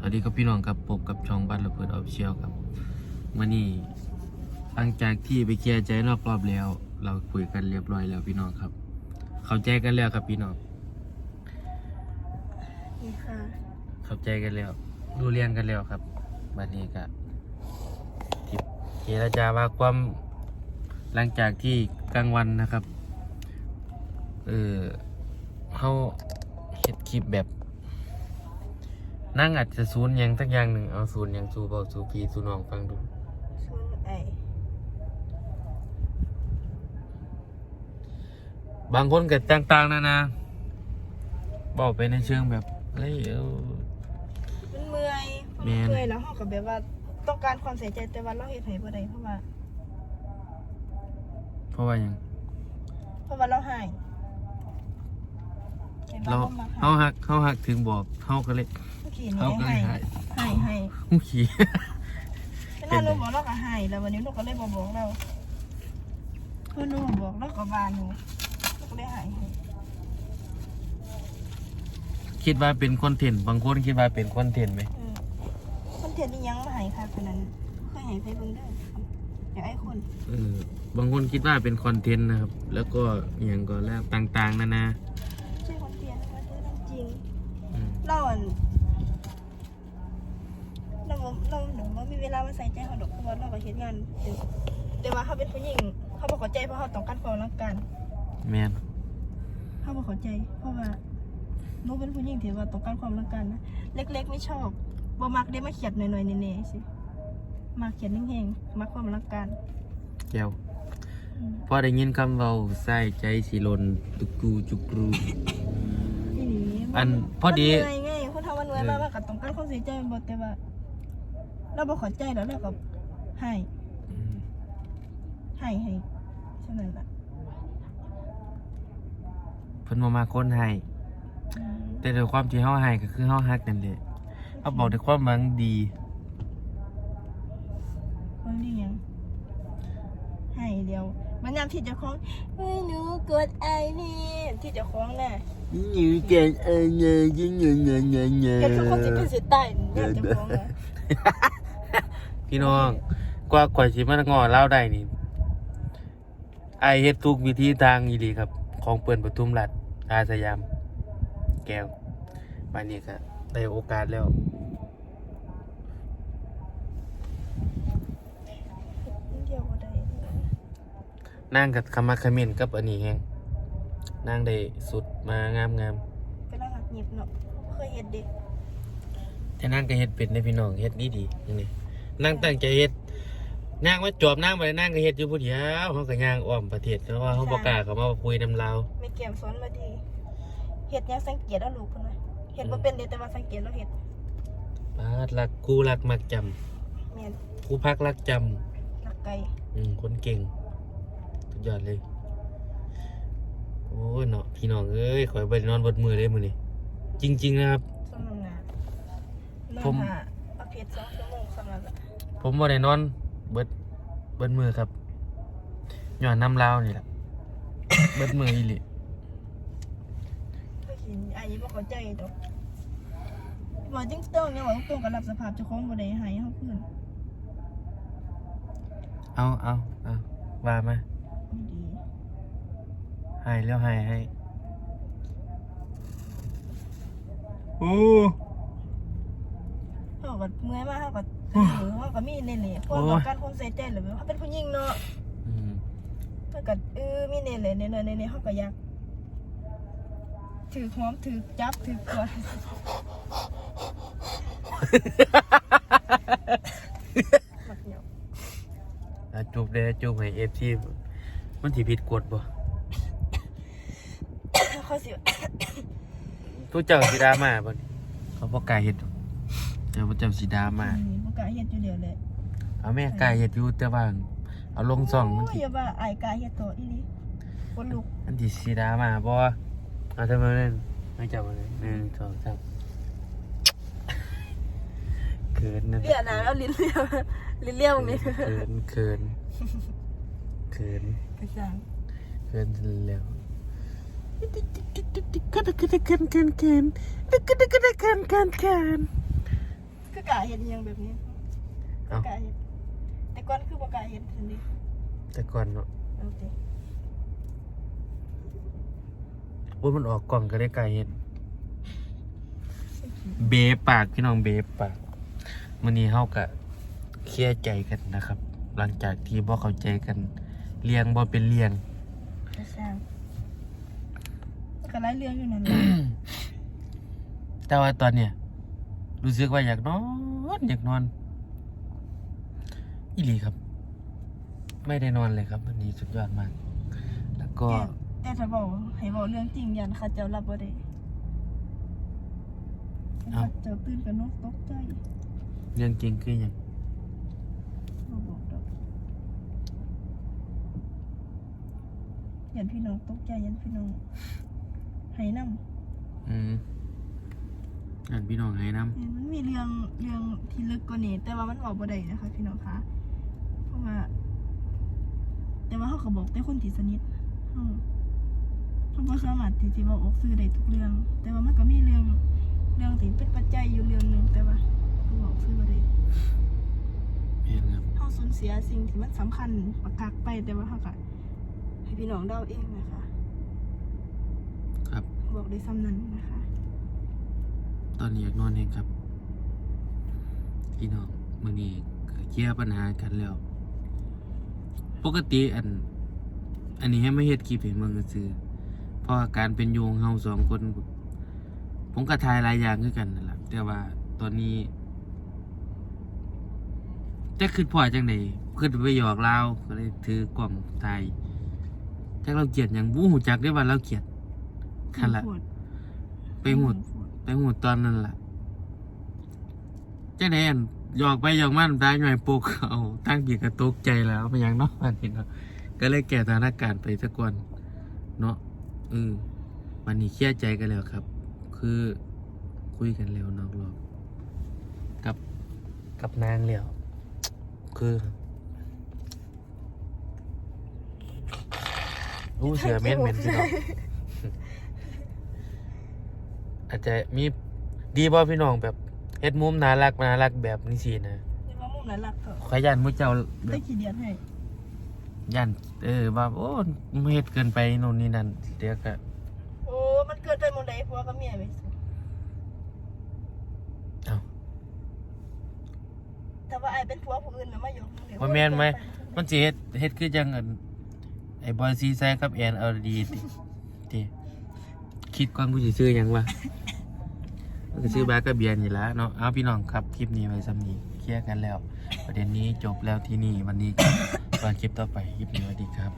สวัสดีครับพี่น้องครับพบกับช่องบ้านระเบิดออฟเชียลครับมื่อนี้หลังจากที่ไปเคลียร์ใจนอกรอบแล้ว เราคุยกันเรียบร้อยแล้วพี่น้องครับ เข้าใจกันแล้วครับพี่น้องนี่ค่ะเข้าใจกันแล้วดูเรียนกันแล้วครับบัดนี้ก็ทิพเจรจาว่าความหลังจากที่กลางวันนะครับเออเขาเฮ็ดคลิปแบบ นั่งอาจจะศูนย์หยังสักอย่างหนึ่งเอาศูนย์หยังสู่เบาสู่พี่สู่น้องฟังดูชุนไอบางคนก็ต่างๆนะนะบอกไปในเชิงแบบเฮ้ยเออ มันเมื่อยแม่นเมื่อยแล้วเขาก็แบบว่าต้องการความใส่ใจแต่ว่าเราเฮ็ดให้บ่ได้เพราะว่า เพราะว่าหยังเพราะว่าเราหายเห็นเราว่ามาเขาหักเขาหักถึงบอกเขาก็เลย เมื่อกี้เขานี่ก็เลให้ยหายให้ให้หูขี่ เวลาเราบอกเราก็ให้แล้ววันนี้เราก็เลยบ่บอกเราเพื่อนหนูบอกเราก็บานหนูเราก็เลยให้ให้คิดว่าเป็นคอนเทนต์บางคนคิดว่าเป็นคอนเทนต์ไหม เออคนเทียนนี่ยังมาให้ค่ะคนนั้นเคยให้ไปเบิ่งเด้ออยากให้คนเออบางคนคิดว่าเป็นคอนเทนต์นะครับ แล้วก็อหย่างก็แล้วต่างๆนานา ใช่คนเทียนนะคะเรื่องจริง อืมเราอะ เราบ่เราหนูว่ามีเวลามาใส่ใจเขาดอกเพราะว่าเราก็เฮ็ดงานดึกแต่ว่าเขาเป็นผู้หญิงเขาบอกเข้าใจเพราะเขาต้องการความรักกันแมนเขาบอกเข้าใจ เพราะว่าหนูเป็นผู้หญิงที่ว่าต้องการความรักกันนะเล็ก ๆ ไม่ชอบบ่มักได้มาเขียดหน่อยๆเน่ๆสิมาเขียดแห้งๆมักความรักกันแก้วอืมพอได้ยินคำเบาใส่ใจสิหลนตุกรูจุกรูอีหลีอันพอดี มันเหนื่อยไงคนทำมันเหนื่อยมากมันก็ต้องการความใส่ใจมันบ่แต่ว่า เราบ่เข้าใจแล้วเราก็ให้อืมให้ให้เท่านั้นล่ะเพิ่นมามาคนให้ อืมแต่ด้วยความที่เฮาให้ก็คือเฮาฮักนั่นแหละเขาบอกด้วยความหวังดีคนดีหยังให้เดียว มันยามที่เจะคล้าของเฮ้ยหนูกดไอนี่ที่เจะคล้าของน่ะอยู่กันเออเงยยิงเงยเงยเงยเงยก็คือคนที่เป็นสิตายยามเจะคล้าของน่ะ พี่น้องกว่าก่อยสิมางอเล่าได้นี่ไอเฮ็ดทุกวิธีทางอีหลีครับ ของเปิ่นปทุมรัฐอาสยาม แก้วบานนี้ก็ได้โอกาสแล้วนั่งกับคำมาคอมเมนกับอันนี้แฮงนั่งได้สุดมางามงามก็น่าหักหยิบเนาะเคยเฮ็ดเด็ก แต่นั่งก็เฮ็ดเป็นนะพี่น้องเฮ็ดดีดีๆนี่นั่งตั้งใจเฮ็ดนั่งว่าจอบนั่งไปนั่งก็เฮ็ดอยู่ผู้เดียวเขาก็ย่างอ้อมประเทศเพราะว่าเขาบ่กล้าเขามาคุยนำลาวไม่เกี่ยมสอนมาดีเฮ็ดหยังสังเกตเอาลูกพุ่นน่ะเฮ็ดบ่เป็นเด้แต่ว่าสังเกตแล้วเฮ็ดบาดรักกูรักมักจำแม่นกูพักรักจำรักไก่อืมคนเก่งสุดยอดเลยโอ้ยเนาะพี่น้องเอ้ยขอยไปนอนบนมือเลยมือนี่จริง ๆ นะครับสมน้ำหน้า ผมนอนหาเอาเพชร2ชั่วโมงสำหรับผมบ่ได้นอน เบิดเบิดมือครับย้อนน้ำลาวนี่แหละ เบิดมืออีหลิเคยกินอันนี้บ่เข้าใจดอกว่าจริงๆต้องเนี่ยว่าตรงกับรับสภาพเจ้าของบ่ได้ให้เฮาเพิ่นเอาเอาเอาว่ามาไม่ดีให้แล้วให้ให้โอ้เฮา ก็เมื่อยมากเฮาก็เออเฮาก็มีเน่แหละเพราะว่าต้องการความใส่ใจแหละเฮาเป็นผู้หญิงเนาะอืมเฮาก็เออมีเน่แหละเน่ๆเน่ๆเฮาก็อยากถือหอมถือจับถือกอดมักเหนียวอะจูบเลยจูบให้เอฟซีมันสิผิดกฎบ่เขาสิทุกเจ้าสีดรามาบ่นี่เขาบ่กล้าเฮ็ด หรอกเจ้าบ่เจ้าสีดรามาอืมบ่กล้าเฮ็ดอยู่เดียวเลยเอาแม่กล้าเฮ็ดอยู่แต่ว่าเอาลงซ่องมันโยสิอย่าว่าอายกล้าเฮ็ดตัวอีหลีคนลุกมันสิสีดรามาบ่เอาทำไมนั่นไม่จับมาเลยหนึ่งสองสามเขินนั่นเลียนะเอาลิ้นเลียวลิ้นเลียวนี่เขินเขินเขินกระสังเขินแล้วก็ได้ก็ได้เขินเขินเขินก็ได้ก็ได้เขินเขินเขิน คือกะเห็นอหยังแบบนี้คือกะเห็นแต่ก่อนคือบ่กะเห็นทันทีแต่ก่อนเนาะโอเคโอ้ยมันออกกล่องก็ได้ไกลเห็นเบปากพี่น้องเบปากมื้อนี้เฮาก็เคลียร์ใจกันนะครับ หลังจากที่บ่เข้าใจกันเลี้ยงบ่เป็นเลี้ยงจะสร้างก็หลายเรื่องอยู่นั่นแหละแต่ว่าตอนเนี้ย รู้สึกว่าอยากนอนอยากนอนอีหลีครับ ไม่ได้นอนเลยครับวันนี้สุดยอดมาก แล้วก็ แต่แต่ถ้าบอกให้บอกเรื่องจริงยันเขาเจ้ารับบ่ได้เขาเจ้าตื่นกับนกตกใจเรื่องจริงคืออย่างบ่บอกดอกยันพี่น้องตกใจยันพี่น้องให้นำอืม อ่านพี่น้องให้น้มันมีเรื่องเรื่องที่ลึกกว่านี้ แต่ว่ามันบอกบ่ได้นะคะพี่น้องคะเพราะว่า แต่ว่าเขาก็บอกแต่คนที่สนิทเขาเขาบ่สามารถที่จะบอกออกสื่อได้ทุกเรื่อง แต่ว่ามันก็มีเรื่องเรื่องที่เป็นปัจจัยอยู่เรื่องหนึงแต่ว่าเขาบอกสื่อบ่ได้ำเห็นครับเขาสูญเสียสิ่งที่มันสำคัญประกากไปแต่ว่าเขาก็ให้พี่น้องเดาเองนะคะ ครับ บอกได้ซ้ำนั้นนะคะ ตอนนี้อยากนอนเองครับพี่น้องมื่อนี้ก็เคลียร์ปัญหากันแล้ว ปกติอัน อันนี้ให้ไม่เฮ็ดคลิปให้เมืองซื่อเพราะอาการเป็นโยงเฮาสองคน ผมก็ทายหลายอย่างคือกันนั่นแหละแต่ว่าตอนนี้จะขึ้นพอจังไดขึ้นไปหยอกเราก็เลยถือกล่องถ่ายจักเราเกลียดอย่างบู้หูจักได้ว่าเราเกลียดคันละพูดไปหู ดพูดไปหูตอนนั้นแหล่ะเจ้าแดนหยอกไปหยอกมาน้ำตาหน่อยปกเอาตั้งปีกกระตกใจแล้วเป็นอย่างเนาะอันนี้เนาะก็เลยแก้สถานการณ์ไปสักวันเนาะเออวันนี้เครียดใจกันแล้วครับ คือคุยกันแล้วนอกรอบกับกับนางแล้วคือรู้เสือเม้นเหม็นสิเนาะ อาจจะมีดีบ่พี่น้องแบบเฮ็ดมุมน่ารักน่ารักแบบนี้สินะนี่ว่ามุมนั้นรักเถอะขอยย่านมุเจ้าแบได้บกี่เดือนให้ย่านเออว่าโอ้มันเฮ็ดเกินไปโน่นนี่นั่นเดี๋ยวก็โอ้มันเกิดไปหมดเลยผัวกับเมียไปสิเอ้า แต่ว่าไอ้เป็นผัวผู้อื่นนะมาอยู่เดี๋ยวว่าแม่นไหม มันสิเฮ็ดเฮ็ดคือจังอันไอ้บอยซีไซกับแอนเอาดีติติ คิดก่อนกูสิซื้อหยังวะก็ซื้อบาร์ก็เบียร์นี่ละเนาะเอาพี่น้องครับคลิปนี้ไว้ซ้ำนี้เคลียร์กันแล้ว ประเด็นนี้จบแล้วที่นี่วันนี้ก็รอคลิปต่อไปคลิปนี้สวัสดีครับ